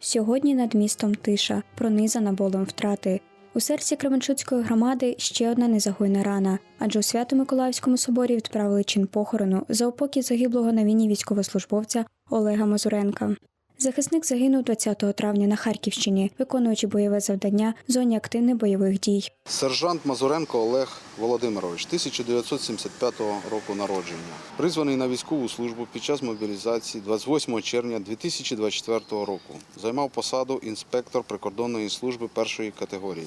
Сьогодні над містом тиша, пронизана болем втрати. У серці Кременчуцької громади ще одна незагойна рана, адже у Свято-Миколаївському соборі відправили чин похорону за упокій загиблого на війні військовослужбовця Олега Мазуренка. Захисник загинув 20 травня на Харківщині, виконуючи бойове завдання в зоні активних бойових дій. Сержант Мазуренко Олег Володимирович, 1975 року народження. Призваний на військову службу під час мобілізації 28 червня 2024 року. Займав посаду інспектор прикордонної служби першої категорії,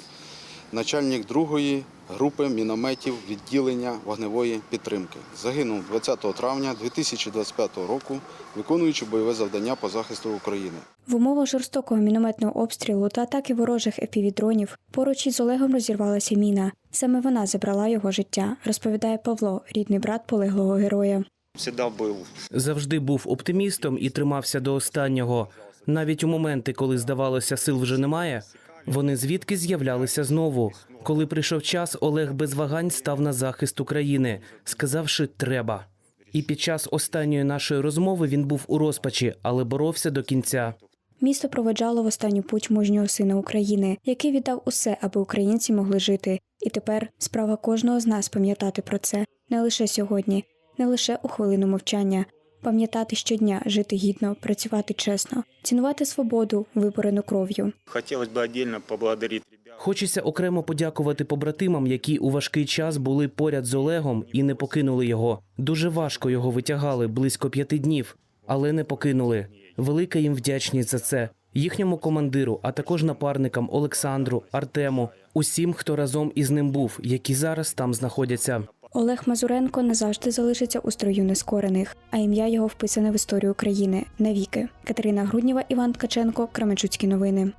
начальник другої групи мінометів відділення вогневої підтримки. Загинув 20 травня 2025 року, виконуючи бойове завдання по захисту України. В умовах жорстокого мінометного обстрілу та атаки ворожих епівідронів поруч із Олегом розірвалася міна. Саме вона забрала його життя, розповідає Павло, рідний брат полеглого героя. всегда был Завжди був оптимістом і тримався до останнього. Навіть у моменти, коли здавалося, сил вже немає, вони звідки з'являлися знову. Коли прийшов час, Олег без вагань став на захист України, сказавши треба. І під час останньої нашої розмови він був у розпачі, але боровся до кінця. Місто проведжало в останню путь мужнього сина України, який віддав усе, аби українці могли жити. І тепер справа кожного з нас пам'ятати про це не лише сьогодні, не лише у хвилину мовчання. Пам'ятати щодня, жити гідно, працювати чесно, цінувати свободу, виборену кров'ю. Хотелось бы отдельно поблагодарить ребят. Хочеться окремо подякувати побратимам, які у важкий час були поряд з Олегом і не покинули його. Дуже важко його витягали близько п'яти днів, але не покинули. Велика їм вдячність за це. Їхньому командиру, а також напарникам Олександру, Артему, усім, хто разом із ним був, які зараз там знаходяться. Олег Мазуренко назавжди залишиться у строю нескорених, а ім'я його вписане в історію України навіки. Катерина Грудніва, Іван Ткаченко, Кременчуцькі новини.